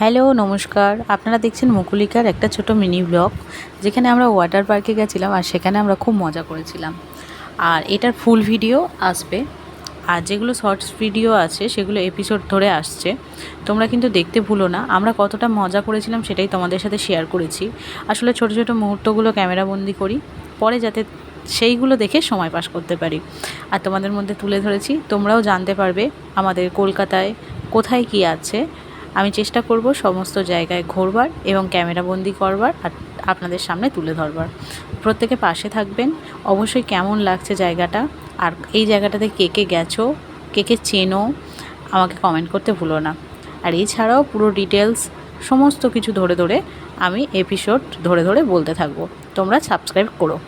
Hello, নমস্কার। আপনারা দেখছেন মুকুলিকার একটা ছোট মিনি ব্লগ, যেখানে আমরা ওয়াটার পার্কে গেছিলাম আর সেখানে আমরা খুব মজা করেছিলাম। আর এটার ফুল ভিডিও আসবে। আর যেগুলো শর্টস ভিডিও আছে, সেগুলো এপিসোড ধরে আসছে। তোমরা কিন্তু দেখতে ভুলো না। আমরা কতটা মজা করেছিলাম সেটাই তোমাদের সাথে শেয়ার করেছি। আসলে ছোট ছোট মুহূর্তগুলো ক্যামেরাবন্দি করি। পরে যাতে সেইগুলো দেখে সময় পাস করতে পারি। আর তোমাদের মধ্যে তুলে ধরেছি। তোমরাও জানতে পারবে আমাদের কলকাতায় কোথায় কি আছে। আমি চেষ্টা করব সমস্ত জায়গায় ঘোরবার এবং ক্যামেরাবন্দি করবার আর আপনাদের সামনে তুলে ধরবার। প্রত্যেকে পাশে থাকবেন। অবশ্যই কেমন লাগছে জায়গাটা? আর এই জায়গাটাতে কে কে গেছো? কে কে চেনো? আমাকে কমেন্ট করতে ভুলো না। আর এছাড়াও পুরো ডিটেলস সমস্ত কিছু ধরে ধরে আমি এপিসোড ধরে ধরে বলতে থাকব। তোমরা সাবস্ক্রাইব করো।